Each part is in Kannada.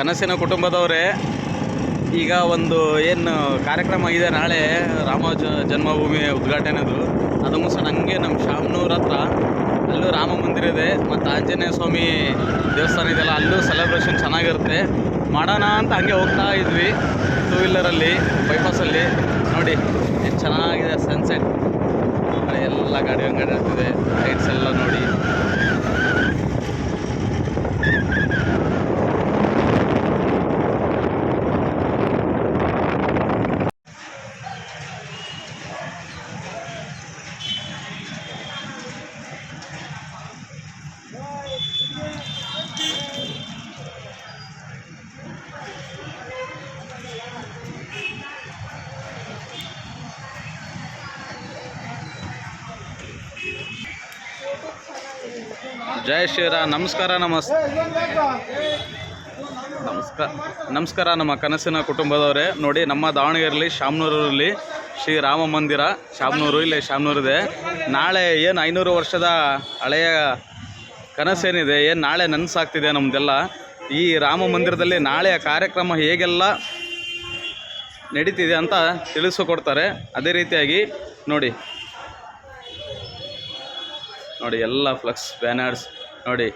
ಕನಸಿನ ಕುಟುಂಬದವರೇ, ಈಗ ಒಂದು ಏನು ಕಾರ್ಯಕ್ರಮ ಇದೆ ನಾಳೆ ರಾಮ ಜನ್ಮಭೂಮಿ ಉದ್ಘಾಟನೆದು. ಅದು ಮುಂಚೆ ನನಗೆ ನಮ್ಮ ಶಾಮ್ನೂರ್ ಹತ್ರ ಅಲ್ಲೂ ರಾಮ ಮಂದಿರ ಇದೆ, ಮತ್ತು ಆಂಜನೇಯ ಸ್ವಾಮಿ ದೇವಸ್ಥಾನ ಇದೆಯಲ್ಲ, ಅಲ್ಲೂ ಸೆಲೆಬ್ರೇಷನ್ ಚೆನ್ನಾಗಿರುತ್ತೆ. ಮಾಡೋಣ ಅಂತ ಹಂಗೆ ಹೋಗ್ತಾ ಇದ್ವಿ ಟೂ ವೀಲರಲ್ಲಿ ಬೈಪಾಸಲ್ಲಿ ನೋಡಿ ಎಷ್ಟು ಚೆನ್ನಾಗಿದೆ ಸನ್ಸೆಟ್ ಎಲ್ಲ ಗಾಡಿ ಹಂಗಡೆ ಇರ್ತಿದೆ ಲೈಟ್ಸ್ ಎಲ್ಲ ನೋಡಿ. ಜೈ ಶ್ರೀರಾಮ್ ನಮಸ್ಕಾರ, ನಮಸ್ ನಮಸ್ಕಾರ ನಮಸ್ಕಾರ, ನಮ್ಮ ಕನಸಿನ ಕುಟುಂಬದವರೇ. ನೋಡಿ, ನಮ್ಮ ದಾವಣಗೆರೆಯಲ್ಲಿ ಶಾಮನೂರಲ್ಲಿ ಶ್ರೀ ರಾಮ ಮಂದಿರ, ಶಾಮನೂರು, ಇಲ್ಲಿ ಶಾಮನೂರಿದೆ. ನಾಳೆ ಏನು ಐನೂರು ವರ್ಷದ ಹಳೆಯ ಕನಸೇನಿದೆ, ಏನು ನಾಳೆ ನನಸಾಗ್ತಿದೆ ನಮ್ಮದೆಲ್ಲ ಈ ರಾಮ ಮಂದಿರದಲ್ಲಿ ನಾಳೆಯ ಕಾರ್ಯಕ್ರಮ ಹೇಗೆಲ್ಲ ನಡೀತಿದೆ ಅಂತ ತಿಳಿಸಿಕೊಡ್ತಾರೆ. ಅದೇ ರೀತಿಯಾಗಿ, ನೋಡಿ. ನೋಡಿ, ಎಲ್ಲ ಫ್ಲಕ್ಸ್ ಬ್ಯಾನರ್ಸ್ ನೋಡಿ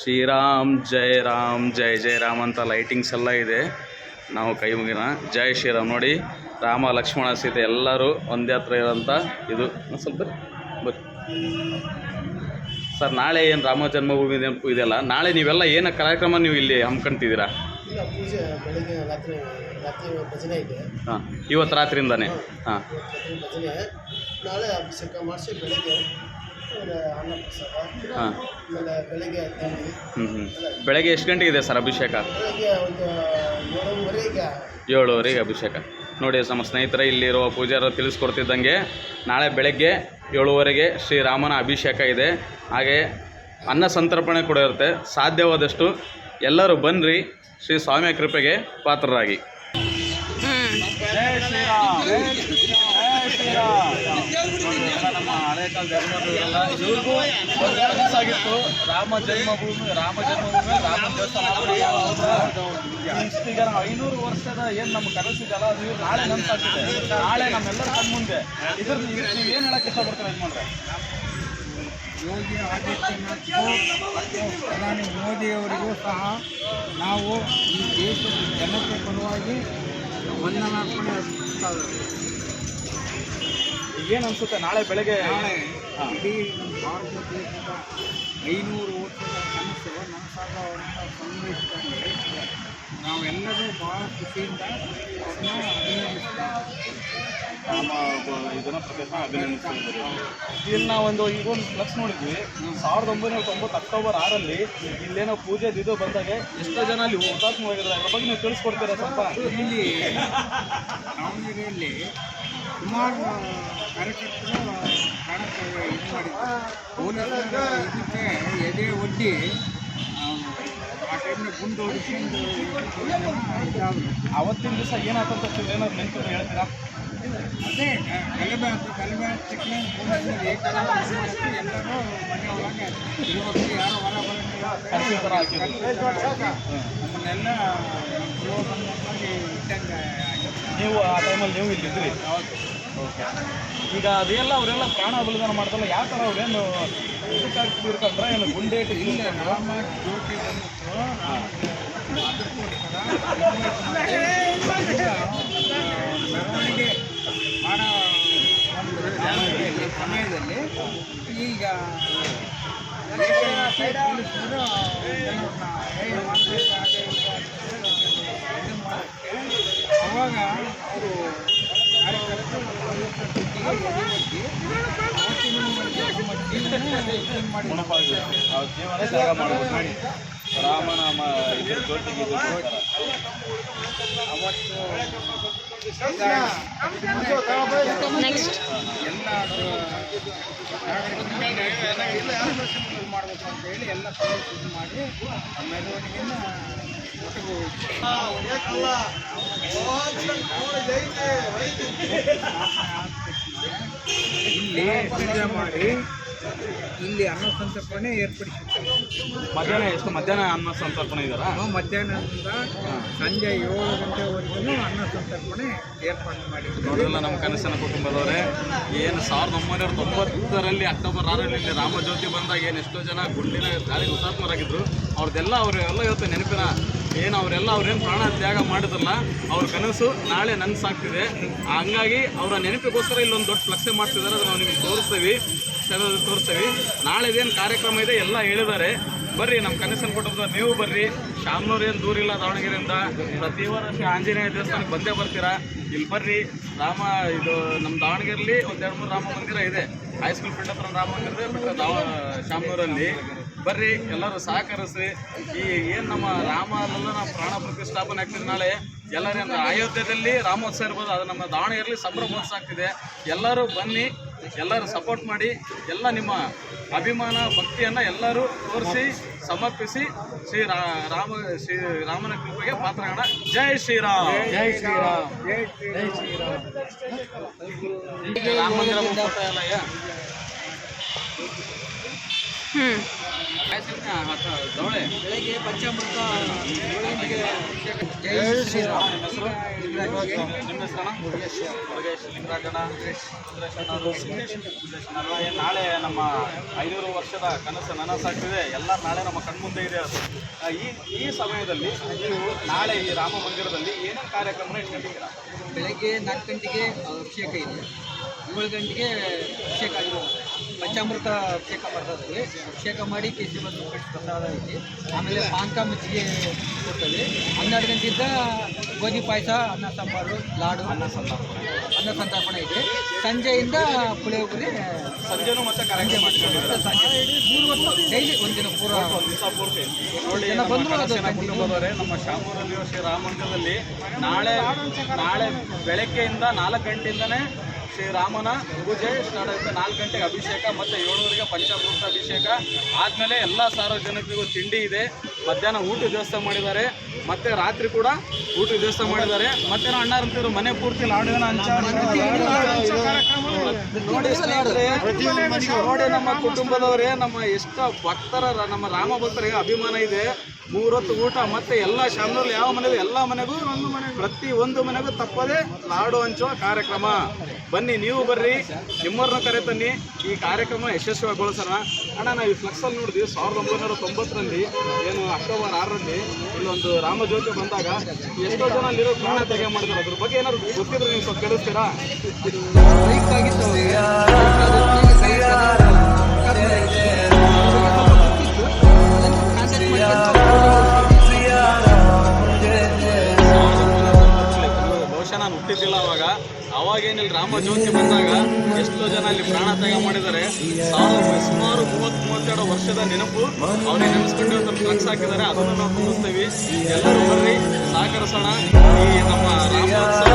ಶ್ರೀರಾಮ್ ಜೈ ರಾಮ್ ಜೈ ಜೈ ರಾಮ್ ಅಂತ ಲೈಟಿಂಗ್ಸ್ ಎಲ್ಲ ಇದೆ. ನಾವು ಕೈ ಮುಗಿನ ಜೈ ಶ್ರೀರಾಮ್. ನೋಡಿ ರಾಮ ಲಕ್ಷ್ಮಣ ಸೀತೆ ಎಲ್ಲರೂ ಒಂದೇ ಹತ್ರ ಇರೋಂಥ ಇದು. ಸ್ವಲ್ಪ ಬರ್ರಿ ಸರ್ ನಾಳೆ ಏನು ರಾಮ ಜನ್ಮಭೂಮಿ ನೆನಪು ಇದೆಯಲ್ಲ? ನಾಳೆ ನೀವೆಲ್ಲ ಏನು ಕಾರ್ಯಕ್ರಮ ನೀವು ಇಲ್ಲಿ ಇದೆ. ಹಾಂ ಇವತ್ತು ರಾತ್ರಿಯಿಂದಾನೆ ಹಾಂ ಹಾಂ. ಆಮೇಲೆ ಬೆಳಿಗ್ಗೆ ತಿಂಡಿ ಹ್ಞೂ ಹ್ಞೂ ಬೆಳಗ್ಗೆ ಎಷ್ಟು ಗಂಟೆಗೆ ಇದೆ ಸರ್ ಅಭಿಷೇಕ? ಬೆಳಿಗ್ಗೆ ಒಂದು ಏಳುವರೆಗೆ. ಏಳುವರೆಗೆ ಅಭಿಷೇಕ. ನೋಡಿ ನಮ್ಮ ಸ್ನೇಹಿತರ ಇಲ್ಲಿರುವ ಪೂಜಾರು ತಿಳಿಸ್ಕೊಡ್ತಿದ್ದಂಗೆ ನಾಳೆ ಬೆಳಗ್ಗೆ ಏಳುವರೆಗೆ ಶ್ರೀರಾಮನ ಅಭಿಷೇಕ ಇದೆ. ಹಾಗೆ ಅನ್ನ ಸಂತರ್ಪಣೆ ಕೂಡ ಇರುತ್ತೆ. ಸಾಧ್ಯವಾದಷ್ಟು ಎಲ್ಲರೂ ಬನ್ನಿರಿ ಶ್ರೀ ಸ್ವಾಮಿಯ ಕೃಪೆಗೆ ಪಾತ್ರರಾಗಿ. ಕಾಲದ ಧರ್ಮದವರೆಲ್ಲ ಇವ್ರಿಗೂ ಒಂದು ಕನಸಾಗಿತ್ತು ರಾಮ ಜನ್ಮಭೂಮಿ ರಾಮ ಜನ್ಮಭೂಮಿ, ರಾಮ ದೇವಸ್ಥಾನ ಇಷ್ಟೀಗ ನಾವು ಐನೂರು ವರ್ಷದ ಏನು ನಮ್ಮ ಕನಸಿದೆಯಲ್ಲ ಅದು ಇವ್ರು ನಾಳೆ ನೆನಪಾಗ್ತಿದೆ ನಾಳೆ ನಮ್ಮೆಲ್ಲರ ಕಣ್ಮುಂದೆ. ಇದ್ರ ನೀವು ಏನು ಹೇಳಕ್ಕೆ ಇಷ್ಟಪಡ್ತಾರೆ ಮಾಡ್ರೆ ಯೋಗಿ ಆದಿತ್ಯನಾಥ್ ಪ್ರಧಾನಿ ಮೋದಿಯವರಿಗೂ ಸಹ ನಾವು ಈ ದೇಶದ ಜನತೆ ಪರವಾಗಿ ವಂದನಾರ್ಪಣೆ. ಏನು ಅನ್ಸುತ್ತೆ? ನಾಳೆ ಬೆಳಗ್ಗೆ. ಇಡೀ ನಮ್ಮ ಭಾರತ ದೇಶದ ಐನೂರು ವರ್ಷದ ಕನಸು ನನಸಾಗುವಂಥ ಸಂದೇಶದಲ್ಲಿ ನಾವೆಲ್ಲರೂ ಬಹಳ ಖುಷಿಯಿಂದ ಅವ್ರನ್ನ ಅಭಿನಂದಿಸ್ತೇವೆ. ಇಲ್ಲಿ ಒಂದು ಈಗ ಒಂದು ಫ್ಲಕ್ಸ್ ನೋಡಿದ್ವಿ. ಸಾವಿರದ ಒಂಬೈನೂರ ತೊಂಬತ್ತು ಅಕ್ಟೋಬರ್ ಆರಲ್ಲಿ ಇಲ್ಲೇನೋ ಪೂಜೆ ಇದು ಬಂದಾಗ ಎಷ್ಟೋ ಜನ ಅಲ್ಲಿ ಹುತಾತ್ಮವಾಗಿದ್ದಾರೆ ಅದ್ರ ಬಗ್ಗೆ ನೀವು ತಿಳಿಸ್ಕೊಡ್ತೀರಾ ಸ್ವಲ್ಪ? ಇಲ್ಲಿ ದಾವಣಗೆರೆಯಲ್ಲಿ ಸುಮಾರು ಕಾರ್ಯಕರ್ತರು ಕಾಣಕ್ಕೆ ಇದು ಮಾಡಿದ್ರು ಪೊಲೀಸರ ಇದಕ್ಕೆ ಎದೆ ಒಡ್ಡಿ ಆ, ಟೈಮ್ನ ಗುಂಡು ಹೊಡಿಸಿ ಅವತ್ತಿನ ದಿವಸ ಏನಾಗ್ತಂತ ಏನಾದ್ರು ನೆನಪು ಹೇಳ್ತೀರಾ? ಅದೇ ಗಲಭೆ ಆಯ್ತು ಗಲಭೆ ಆದ ತಕ್ಷಣ ಎಲ್ಲರೂ ಮನೆ ಒಳಗೆ ಇರೋದು ಯಾರು ಹೊರ ಹಾಕಿದ್ರು. ನಮ್ಮನ್ನೆಲ್ಲ ನೀವು ಆ ಟೈಮಲ್ಲಿ ನೀವು ಇಲ್ಲಿದ್ರಿ ಓಕೆ ಈಗ ಅದೆಲ್ಲ ಅವರೆಲ್ಲ ಪ್ರಾಣ ಬಲಿದಾನ ಮಾಡ್ತಲ್ಲ ಯಾವ ಥರ ಅವ್ರೇನು ಇದಕ್ಕಾಗ್ತಿರ್ಕಂದ್ರೆ ಏನು ಗುಂಡೇಟು ಇಲ್ಲ ಮೆರವಣಿಗೆ ಮಾಡೋ ಸಮಯದಲ್ಲಿ ಈಗ ಅವಾಗ ಅವರು ರಾಮನಾಮ ಇದ್ರ ಜೊತೆಗೆ ನೆಕ್ಸ್ಟ್ ಎಲ್ಲ ಮಾಡಬೇಕು ಅಂತ ಹೇಳಿ ಎಲ್ಲ ಮಾಡಿ ಒಟ್ಟಿಗೆ ಇಲ್ಲಿ ಪೂಜೆ ಮಾಡಿ ಇಲ್ಲಿ ಅನ್ನ ಸಂತರ್ಪಣೆ ಏರ್ಪಡಿಸಿ ಮಧ್ಯಾಹ್ನ ಎಷ್ಟು? ಮಧ್ಯಾಹ್ನ ಅನ್ನ ಸಂತರ್ಪಣೆ ಇದ್ದಾರಾ ಮಧ್ಯಾಹ್ನದಿಂದ ಸಂಜೆ ಏಳು ಗಂಟೆವರೆಗೂ ಅನ್ನ ಸಂತರ್ಪಣೆ ಏರ್ಪಾಡು ಮಾಡಿದ್ದೀವಿ ನೋಡಿಲ್ಲ ನಮ್ಮ ಕನಸಿನ ಕುಟುಂಬದವರೇ ಏನು ಸಾವಿರದ ಒಂಬೈನೂರ ತೊಂಬತ್ತರಲ್ಲಿ ಅಕ್ಟೋಬರ್ ಆರರಲ್ಲಿ ರಾಮಜ್ಯೋತಿ ಬಂದಾಗ ಏನು ಎಷ್ಟೋ ಜನ ಗುಂಡಿನ ದಾಳಿ ಹುತಾತ್ಮರಾಗಿದ್ರು. ಅವ್ರದ್ದೆಲ್ಲ ಅವರೆಲ್ಲ ಇವತ್ತು ನೆನಪಿನ ಏನು, ಅವರೆಲ್ಲ ಅವ್ರೇನು ಪ್ರಾಣ ತ್ಯಾಗ ಮಾಡಿದ್ರಲ್ಲ, ಅವ್ರ ಕನಸು ನಾಳೆ ನನಸಾಗ್ತಿದೆ ಹಂಗಾಗಿ ಅವರ ನೆನಪಿಗೋಸ್ಕರ ಇಲ್ಲೊಂದು ದೊಡ್ಡ ಫ್ಲಕ್ಸೆ ಮಾಡ್ತಿದ್ದಾರೆ ಅದನ್ನ ನಾವು ನಿಮಗೆ ತೋರಿಸ್ತೀವಿ. ತೋರಿಸ್ತೀವಿ. ನಾಳೆದೇನು ಕಾರ್ಯಕ್ರಮ ಇದೆ, ಎಲ್ಲ ಹೇಳಿದ್ದಾರೆ. ಬರ್ರಿ ನಮ್ಮ ಕನಸನ್ನು ಕೊಟ್ಟಂತ ನೀವು ಬರ್ರಿ. ಶಾಮನೂರು ಏನು ದೂರ ಇಲ್ಲ ದಾವಣಗೆರೆಯಿಂದ. ಪ್ರತಿ ವರ್ಷ ಆಂಜನೇಯ ದೇವಸ್ಥಾನಕ್ಕೆ ಬಂದೇ ಬರ್ತೀರಾ? ಇಲ್ಲಿ ಬರ್ರಿ. ರಾಮ, ಇದು ನಮ್ಮ ದಾವಣಗೆರೆಯಲ್ಲಿ ಒಂದೆರಡು ಮೂರು ರಾಮ ಮಂದಿರ ಇದೆ. ಹೈಸ್ಕೂಲ್ ಫೀಲ್ಡ್ ಹತ್ರ ರಾಮ ಮಂದಿರ ಇದೆ ಬಟ್ ದಾವ ಶಾಮನೂರಲ್ಲಿ ಬರ್ರಿ ಎಲ್ಲರೂ ಸಹಕರಿಸಿ ಈ ಏನು ನಮ್ಮ ರಾಮ ಅಲ್ಲೆಲ್ಲ ನಾವು ಪ್ರಾಣ ಪ್ರತಿಷ್ಠಾಪನೆ ಆಗ್ತಿದೆ ನಾಳೆ. ಎಲ್ಲರೂ ಅಂದ್ರೆ ಅಯೋಧ್ಯೆಯಲ್ಲಿ ರಾಮೋತ್ಸವ ಇರ್ಬೋದು ಅದು ನಮ್ಮ ದಾವಣಗೆರೆಯಲ್ಲಿ ಸಂಭ್ರಮೋತ್ಸವ ಆಗ್ತಿದೆ. ಎಲ್ಲರೂ ಬನ್ನಿ ಎಲ್ಲರೂ ಸಪೋರ್ಟ್ ಮಾಡಿ ಎಲ್ಲ ನಿಮ್ಮ ಅಭಿಮಾನ ಭಕ್ತಿಯನ್ನು ಎಲ್ಲರೂ ತೋರಿಸಿ ಸಮರ್ಪಿಸಿ ಶ್ರೀ ರಾ ರಾಮ ಶ್ರೀ ರಾಮನ ಕೃಪೆಗೆ ಪಾತ್ರಗೋಣ ಜೈ ಶ್ರೀರಾಮ್. ಜೈ ಶ್ರೀರಾಮ್. ಜೈ ಶ್ರೀರಾಮ್. ರಾಮ ಮಂದಿರ ನಾಳೆ ನಮ್ಮ ಐನೂರು ವರ್ಷದ ಕನಸು ನನಸಾಗ್ತಿದೆ. ಎಲ್ಲ ನಾಳೆ ನಮ್ಮ ಕಣ್ಮುಂದೆ ಇದೆ ಅದು. ಈ ಈ ಸಮಯದಲ್ಲಿ ನೀವು ನಾಳೆ ಈ ರಾಮ ಮಂದಿರದಲ್ಲಿ ಏನೇನು ಕಾರ್ಯಕ್ರಮ ಇಟ್ಕೊಂಡಿದ್ದೀರಾ? ಬೆಳಗ್ಗೆ ನಾಲ್ಕು ಗಂಟೆಗೆ ಅಭಿಷೇಕ ಇದೆ. ಏಳು ಗಂಟೆಗೆ ಅಭಿಷೇಕ ಆಗಿದೆ ಪಂಚಾಮೃತ ಅಭಿಷೇಕ ಮಾಡ್ತಾ ಇದ್ದೀವಿ ಅಭಿಷೇಕ ಮಾಡಿ ಕೇಸರಿ ಮತ್ತು ಪ್ರಸಾದ ಐತಿ. ಆಮೇಲೆ ಪಾನಕ ಮಜ್ಜಿಗೆ ಕೊಡ್ತದೆ. ಹನ್ನೆರಡು ಗಂಟೆಯಿಂದ ಗೋಧಿ ಪಾಯಸ ಅನ್ನ ಸಾಂಬಾರು ಲಾಡು ಅನ್ನ ಸಂತರ್ಪಣೆ ಅನ್ನ ಸಂತರ್ಪಣೆ ಇದೆ ಸಂಜೆಯಿಂದ ಪುಳಿಯೋಗರೆ ಸಂಜೆನೂ ಮತ್ತೆ ಕರಂಜೆ ಮಾಡ್ತೀವಿ. ಸಂಜೆ ಮೂರು ಹೊತ್ತು ಡೈಲಿ ಒಂದಿನ ಪೂರ ದಿವಸ ಪೂರ್ತಿ. ನೋಡಿ ಜನ ನಮ್ಮ ಶಾಮೂರಲ್ಲಿರುವ ಶ್ರೀ ರಾಮ ಮಂದಿರದಲ್ಲಿ ನಾಳೆ ನಾಳೆ ಬೆಳಗ್ಗೆಯಿಂದ ನಾಲ್ಕು ಗಂಟೆಯಿಂದನೇ ಶ್ರೀರಾಮನ ಪೂಜೆ ಸ್ಟಾರ್ಟ್ ನಾಲ್ಕು ಗಂಟೆಗೆ ಅಭಿಷೇಕ ಮತ್ತೆ ಏಳುವರೆಗೆ ಪಂಚಾಮೃತ ಅಭಿಷೇಕ. ಆದಮೇಲೆ ಎಲ್ಲ ಸಾರ್ವಜನಿಕರಿಗೂ ತಿಂಡಿ ಇದೆ. ಮಧ್ಯಾಹ್ನ ಊಟ ದೇವಸ್ಥಾನ ಮಾಡಿದ್ದಾರೆ. ಮತ್ತೆ ರಾತ್ರಿ ಕೂಡ ಊಟ ದೇವಸ್ಥಾನ ಮಾಡಿದ್ದಾರೆ. ಮತ್ತೆ ಅಂತಿದ್ರು ಮನೆ ಪೂರ್ತಿ ಲಾಡುವಿನ ಹಂಚ ನೋಡಿ ನೋಡಿ ನಮ್ಮ ಕುಟುಂಬದವರೇ, ನಮ್ಮ ಎಷ್ಟು ಭಕ್ತರ, ನಮ್ಮ ರಾಮ ಭಕ್ತರಿಗೆ ಅಭಿಮಾನ ಇದೆ. ಮೂರೊತ್ತು ಊಟ ಮತ್ತೆ ಎಲ್ಲ ಶಾಮನೂರಲ್ಲಿ ಯಾವ ಮನೆಗೂ ಎಲ್ಲ ಮನೆಗೂ ಪ್ರತಿ ಒಂದು ಮನೆಗೂ ತಪ್ಪದೆ ಲಾಡು ಹಂಚುವ ಕಾರ್ಯಕ್ರಮ. ಬನ್ನಿ, ನೀವು ಬರ್ರಿ, ನಿಮ್ಮವ್ರನ್ನ ಕರೆ ತನ್ನಿ ಈ ಕಾರ್ಯಕ್ರಮ ಯಶಸ್ವಿಗೊಳಿಸೋಣ ಅಣ್ಣ, ನಾವು ಈ ಫ್ಲೆಕ್ಸಲ್ಲಿ ನೋಡಿದ್ವಿ, ಸಾವಿರದ ಒಂಬೈನೂರ ತೊಂಬತ್ತರಲ್ಲಿ ಏನು ಅಕ್ಟೋಬರ್ ಆರರಲ್ಲಿ ಇಲ್ಲೊಂದು ರಾಮಜ್ಯೋತಿ ಬಂದಾಗ ಎಷ್ಟೋ ಜನ ಅಲ್ಲಿರೋ ಪ್ರಾಣ ತೆಗೆ ಮಾಡಿದ್ರು. ಅದ್ರ ಬಗ್ಗೆ ಏನಾದ್ರು ಗೊತ್ತಿದ್ರೆ ನೀವು ಸ್ವಲ್ಪ ಕೇಳಿಸ್ತೀರಾ? ಕಾಂಟ್ಯಾಕ್ಟ್ ಆಗಿತ್ತು ನಾನು ಅವಾಗ. ಅವಾಗೇನಿಲ್ಲ ರಾಮ ಜ್ಯೋತಿ ಬಂದಾಗ ಎಷ್ಟೋ ಜನ ಅಲ್ಲಿ ಪ್ರಾಣ ತ್ಯಾಗ ಮಾಡಿದ್ದಾರೆ. ಸುಮಾರು ಮೂವತ್ತ್, ಮೂವತ್ತೆರಡು ವರ್ಷದ ನೆನಪು ಅವ್ರಿಗೆ ನೆನೆಸ್ಕೊಂಡು ತಮ್ಮ ಫ್ಲೆಕ್ಸ್ ಹಾಕಿದ್ದಾರೆ, ಅದನ್ನು ನಾವು ತೋರಿಸ್ತೀವಿ ಎಲ್ಲರೂ ಬರ್ರಿ, ಸಹಕರಿಸೋಣ. ಈ ನಮ್ಮ ರಾಮೋತ್ಸವ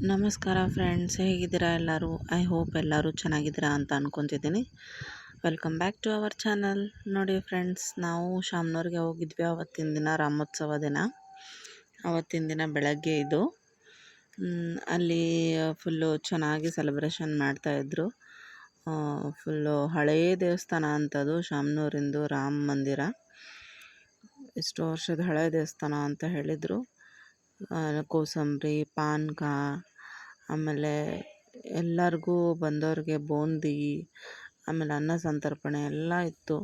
ನಮಸ್ಕಾರ ಫ್ರೆಂಡ್ಸ್, ಹೇಗಿದ್ದೀರಾ ಎಲ್ಲರೂ? ಐ ಹೋಪ್ ಎಲ್ಲರೂ ಚೆನ್ನಾಗಿದ್ದೀರಾ ಅಂತ ಅಂದ್ಕೊತಿದ್ದೀನಿ welcome back to our channel. ನೋಡಿ ಫ್ರೆಂಡ್ಸ್, ನಾವು ಶಾಮ್ನೂರಿಗೆ ಹೋಗಿದ್ವಿ ಅವತ್ತಿನ ದಿನ, ರಾಮೋತ್ಸವ ದಿನ. ಅವತ್ತಿನ ದಿನ ಬೆಳಗ್ಗೆ ಇದು. ಅಲ್ಲಿ ಫುಲ್ಲು ಚೆನ್ನಾಗಿ ಸೆಲೆಬ್ರೇಷನ್ ಮಾಡ್ತಾಯಿದ್ರು ಫುಲ್ಲು ಹಳೆಯ ದೇವಸ್ಥಾನ ಅಂಥದ್ದು ಶಾಮ್ನೂರಿಂದು ರಾಮ ಮಂದಿರ. ಇಷ್ಟು ವರ್ಷದ ಹಳೆಯ ದೇವಸ್ಥಾನ ಅಂತ ಹೇಳಿದರು. ಕೋಸಂಬರಿ, ಪಾನಕ, ಆಮೇಲೆ ಎಲ್ಲರಿಗೂ ಬಂದವ್ರಿಗೆ ಬೂಂದಿ, ಆಮೇಲೆ ಅನ್ನ ಸಂತರ್ಪಣೆ ಎಲ್ಲ ಇತ್ತು.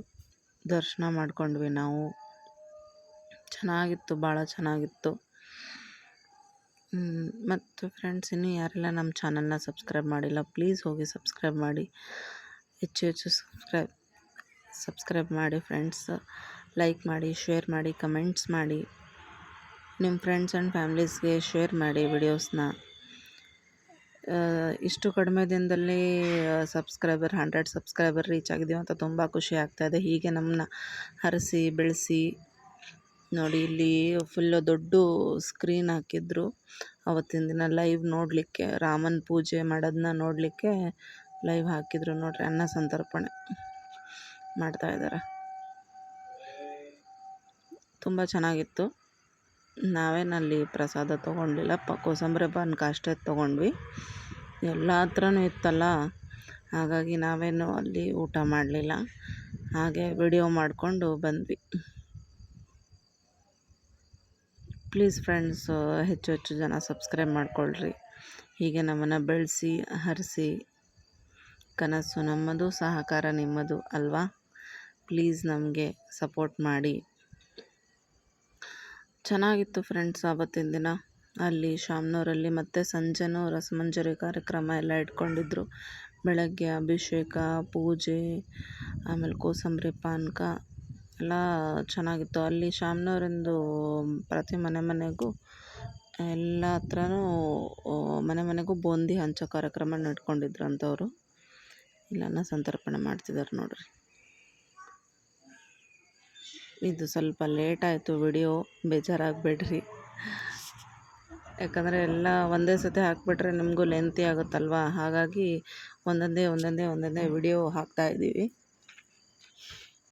ದರ್ಶನ ಮಾಡ್ಕೊಂಡ್ವಿ ನಾವು. ಚೆನ್ನಾಗಿತ್ತು, ಭಾಳ ಚೆನ್ನಾಗಿತ್ತು. ಮತ್ತು ಫ್ರೆಂಡ್ಸ್, ಇನ್ನೂ ಯಾರೆಲ್ಲ ನಮ್ಮ ಚಾನಲ್ನ ಸಬ್ಸ್ಕ್ರೈಬ್ ಮಾಡಿಲ್ಲ, ಪ್ಲೀಸ್ ಹೋಗಿ ಸಬ್ಸ್ಕ್ರೈಬ್ ಮಾಡಿ. ಹೆಚ್ಚು ಹೆಚ್ಚು ಸಬ್ಸ್ಕ್ರೈಬ್ ಸಬ್ಸ್ಕ್ರೈಬ್ ಮಾಡಿ ಫ್ರೆಂಡ್ಸ್. ಲೈಕ್ ಮಾಡಿ, ಶೇರ್ ಮಾಡಿ, ಕಮೆಂಟ್ಸ್ ಮಾಡಿ. ನಿಮ್ಮ ಫ್ರೆಂಡ್ಸ್ ಆ್ಯಂಡ್ ಫ್ಯಾಮ್ಲೀಸ್ಗೆ ಶೇರ್ ಮಾಡಿ ವಿಡಿಯೋಸ್ನ ಇಷ್ಟು ಕಡಿಮೆ ದಿನದಲ್ಲಿ ಸಬ್ಸ್ಕ್ರೈಬರ್ ಹಂಡ್ರೆಡ್ ಸಬ್ಸ್ಕ್ರೈಬರ್ ರೀಚ್ ಆಗಿದ್ದೀವಿ ಅಂತ ತುಂಬ ಖುಷಿ ಆಗ್ತಾಯಿದೆ ಹೀಗೆ ನಮ್ಮನ್ನ ಹರಿಸಿ, ಬೆಳೆಸಿ, ನೋಡಿ ಇಲ್ಲಿ ಫುಲ್ಲು ದೊಡ್ಡ ಸ್ಕ್ರೀನ್ ಹಾಕಿದ್ರು. ಅವತ್ತಿನ ದಿನ ಲೈವ್ ನೋಡಲಿಕ್ಕೆ, ರಾಮನ ಪೂಜೆ ಮಾಡೋದನ್ನ ನೋಡಲಿಕ್ಕೆ ಲೈವ್ ಹಾಕಿದ್ರು ನೋಡ್ರಿ, ಅನ್ನ ಸಂತರ್ಪಣೆ ಮಾಡ್ತಾಯಿದ್ದಾರೆ ತುಂಬ ಚೆನ್ನಾಗಿತ್ತು. ನಾವೇನಲ್ಲಿ ಪ್ರಸಾದ ತೊಗೊಂಡಿಲ್ಲ, ಪ ಕೋಸಂಬರಿ ಪಾನಕ ಅಷ್ಟೇ ತೊಗೊಂಡ್ವಿ. ಎಲ್ಲ ಹತ್ರನೂ ಇತ್ತಲ್ಲ, ಹಾಗಾಗಿ ನಾವೇನು ಅಲ್ಲಿ ಊಟ ಮಾಡಲಿಲ್ಲ. ಹಾಗೆ ವಿಡಿಯೋ ಮಾಡಿಕೊಂಡು ಬಂದ್ವಿ. ಪ್ಲೀಸ್ ಫ್ರೆಂಡ್ಸ್ ಹೆಚ್ಚು ಹೆಚ್ಚು ಜನ ಸಬ್ಸ್ಕ್ರೈಬ್ ಮಾಡಿಕೊಳ್ಳ್ರಿ ಹೀಗೆ ನಮ್ಮನ್ನು ಬೆಳೆಸಿ, ಹರಿಸಿ, ಕನಸು ನಮ್ಮದು, ಸಹಕಾರ ನಿಮ್ಮದು ಅಲ್ವಾ? ಪ್ಲೀಸ್ ನಮಗೆ ಸಪೋರ್ಟ್ ಮಾಡಿ. ಚೆನ್ನಾಗಿತ್ತು ಫ್ರೆಂಡ್ಸ್ ಆವತ್ತಿನ ದಿನ. ಅಲ್ಲಿ ಶಾಮ್ನೂರಲ್ಲಿ ಮತ್ತು ಸಂಜೆನೂ ರಸಮಂಜರಿ ಕಾರ್ಯಕ್ರಮ ಎಲ್ಲ ಇಟ್ಕೊಂಡಿದ್ರು. ಬೆಳಗ್ಗೆ ಅಭಿಷೇಕ, ಪೂಜೆ, ಆಮೇಲೆ ಕೋಸಂಬರಿ, ಪಾನಕ ಎಲ್ಲ ಚೆನ್ನಾಗಿತ್ತು. ಅಲ್ಲಿ ಶಾಮ್ನೂರಿಂದು ಪ್ರತಿ ಮನೆ ಮನೆಗೂ ಎಲ್ಲ ಹತ್ರನೂ ಮನೆ ಮನೆಗೂ ಬೂಂದಿ ಹಂಚೋ ಕಾರ್ಯಕ್ರಮ ನಡ್ಕೊಂಡಿದ್ರು ಅಂತವರು ಇಲ್ಲನ ಸಂತರ್ಪಣೆ ಮಾಡ್ತಿದ್ದಾರೆ ನೋಡ್ರಿ. ಇದು ಸ್ವಲ್ಪ ಲೇಟ್ ಆಯಿತು ವಿಡಿಯೋ, ಬೇಜಾರಾಗಬೇಡ್ರಿ. ಯಾಕಂದರೆ ಎಲ್ಲ ಒಂದೇ ಸತಿ ಹಾಕಿಬಿಟ್ರೆ ನಿಮಗೂ ಲೆಂತಿ ಆಗುತ್ತಲ್ವ? ಹಾಗಾಗಿ ಒಂದೊಂದೇ ಒಂದೊಂದೇ ಒಂದೊಂದೇ ವಿಡಿಯೋ ಹಾಕ್ತಾಯಿದ್ದೀವಿ